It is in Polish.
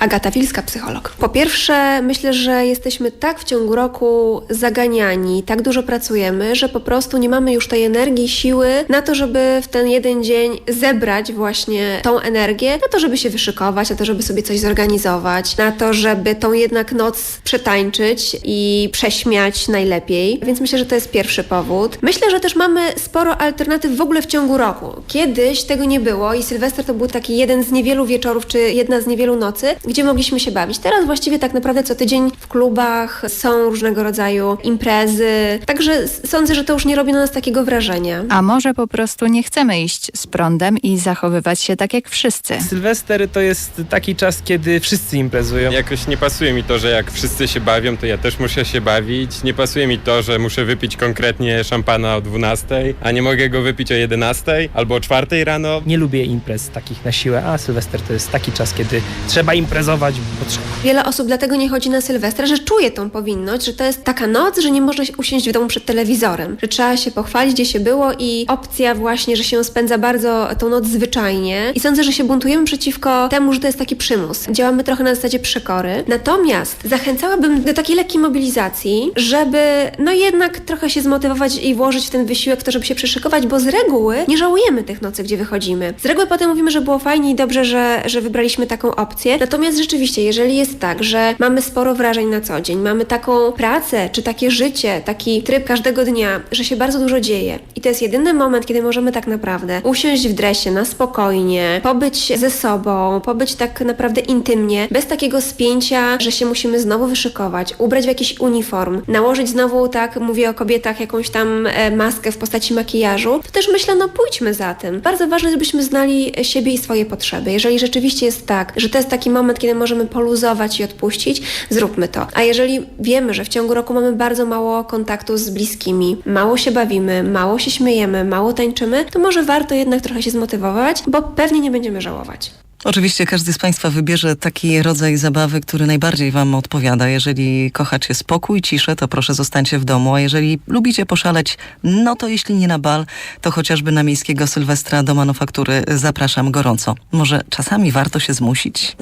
Agata Wilska, psycholog. Po pierwsze, myślę, że jesteśmy tak w ciągu roku zaganiani, tak dużo pracujemy, że po prostu nie mamy już tej energii, siły na to, żeby w ten jeden dzień zebrać właśnie tą energię, na to, żeby się wyszykować, na to, żeby sobie coś zorganizować, na to, żeby tą jednak noc przetańczyć i prześmiać najlepiej. Więc myślę, że to jest pierwszy powód. Myślę, że też mamy sporo alternatyw w ogóle w ciągu roku. Kiedyś tego nie było i Sylwester to był taki jeden z niewielu wieczorów, czy jedna z niewielu nocy, gdzie mogliśmy się bawić. Teraz właściwie tak naprawdę co tydzień w klubach są różnego rodzaju imprezy, także sądzę, że to już nie robi na nas takiego wrażenia. A może po prostu nie chcemy iść z prądem i zachowywać się tak jak wszyscy? Sylwester to jest taki czas, kiedy wszyscy imprezują. Jakoś nie pasuje mi to, że jak wszyscy się bawią, to ja też muszę się bawić. Nie pasuje mi to, że muszę wypić konkretnie szampana o 12, a nie mogę go wypić o 11 albo o 4 rano. Nie lubię imprez takich na siłę, a Sylwester to jest taki czas, kiedy trzeba imprezować, bo trzeba. Wiele osób dlatego nie chodzi na Sylwestra, że czuje tą powinność, że to jest taka noc, że nie się usiąść w domu przed telewizorem, że trzeba się pochwalić, gdzie się było i opcja właśnie, że się spędza bardzo tą noc zwyczajnie. I sądzę, że się buntujemy przeciwko temu, że to jest taki przymus. Działamy trochę na zasadzie przekory. Natomiast zachęcałabym do takiej lekkiej mobilizacji, żeby no jednak trochę się zmotywować i włożyć w ten wysiłek to, żeby się przeszykować, bo z reguły nie żałujemy tych nocy, gdzie wychodzimy. Z reguły potem mówimy, że było fajnie i dobrze, że, że wybraliśmy taką opcję. Natomiast rzeczywiście, jeżeli jest tak, że mamy sporo wrażeń na co dzień, mamy taką pracę, czy takie życie, taki tryb każdego dnia, że się bardzo dużo dzieje i to jest jedyny moment, kiedy możemy tak naprawdę usiąść w dresie na spokojnie, pobyć ze sobą, pobyć tak naprawdę intymnie, bez takiego spięcia, że się musimy znowu wyszykować, ubrać w jakiś uniform, nałożyć znowu, tak, mówię o kobietach, jakąś tam e, maskę w postaci makijażu, to też myślę, no pójdźmy za tym. Bardzo ważne, żebyśmy znali siebie i swoje potrzeby. Jeżeli rzeczywiście jest tak, że to jest taki moment, kiedy możemy poluzować i odpuścić, zróbmy to. A jeżeli wiemy, że w ciągu roku mamy bardzo mało kontaktu z bliskimi, mało się bawimy, mało się śmiejemy, mało tańczymy, to może warto jednak trochę się zmotywować, bo pewnie nie będziemy żałować. Oczywiście każdy z Państwa wybierze taki rodzaj zabawy, który najbardziej Wam odpowiada. Jeżeli kochacie spokój, ciszę, to proszę zostańcie w domu, a jeżeli lubicie poszaleć, no to jeśli nie na bal, to chociażby na miejskiego Sylwestra do manufaktury zapraszam gorąco. Może czasami warto się zmusić?